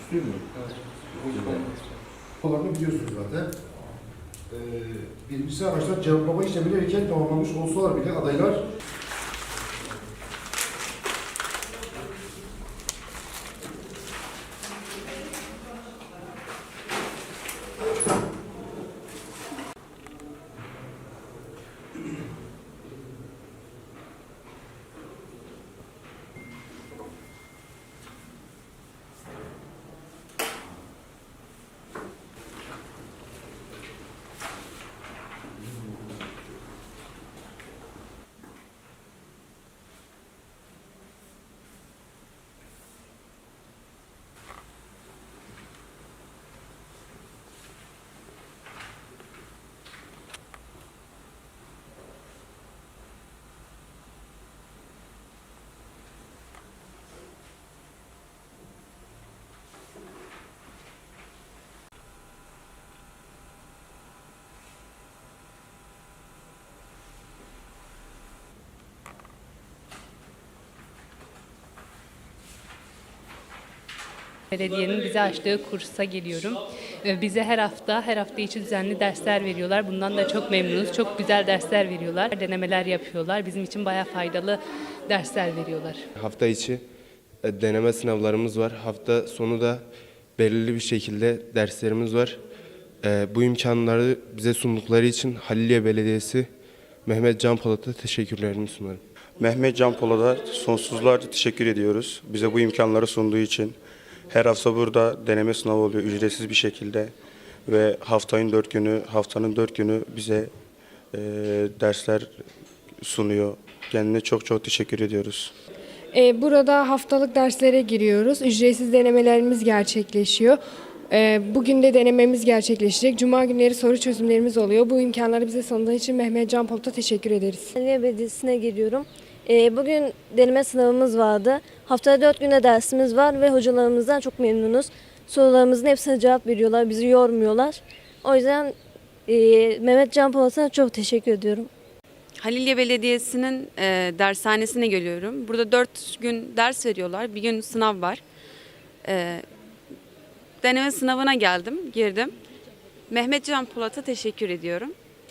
Üstü mü? Olanı biliyorsunuz zaten. Ee, birincisi araçlar cevaplama işlemini erken tamamlamış olsalar bile adaylar Belediyenin bize açtığı kursa geliyorum. Ee, Bize her hafta, her hafta içi düzenli dersler veriyorlar. Bundan da çok memnunuz. Çok güzel dersler veriyorlar. Denemeler yapıyorlar. Bizim için bayağı faydalı dersler veriyorlar. Hafta içi e, deneme sınavlarımız var. Hafta sonu da belirli bir şekilde derslerimiz var. E, Bu imkanları bize sundukları için Haliliye Belediyesi Mehmet Can Polat'a teşekkürlerimi sunarım. Mehmet Can Polat'a sonsuzlarca teşekkür ediyoruz. Bize bu imkanları sunduğu için. Her hafta burada deneme sınavı oluyor ücretsiz bir şekilde. Ve haftanın dört günü, haftanın dört günü bize e, dersler sunuyor. Kendine çok çok teşekkür ediyoruz. Ee, Burada haftalık derslere giriyoruz. Ücretsiz denemelerimiz gerçekleşiyor. Ee, Bugün de denememiz gerçekleşecek. Cuma günleri soru çözümlerimiz oluyor. Bu imkanları bize sunduğu için Mehmet Can Polat'a teşekkür ederiz. Aliye Belediyesi'ne geliyorum. Ee, bugün deneme sınavımız vardı. Haftada dört günde dersimiz var ve hocalarımızdan çok memnunuz. Sorularımızın hepsine cevap veriyorlar, bizi yormuyorlar. O yüzden e, Mehmet Can Polat'a çok teşekkür ediyorum. Halilye Belediyesi'nin e, dershanesine geliyorum. Burada dört gün ders veriyorlar. Bir gün sınav var. E, deneme sınavına geldim, girdim. Mehmet Can Polat'a teşekkür ediyorum.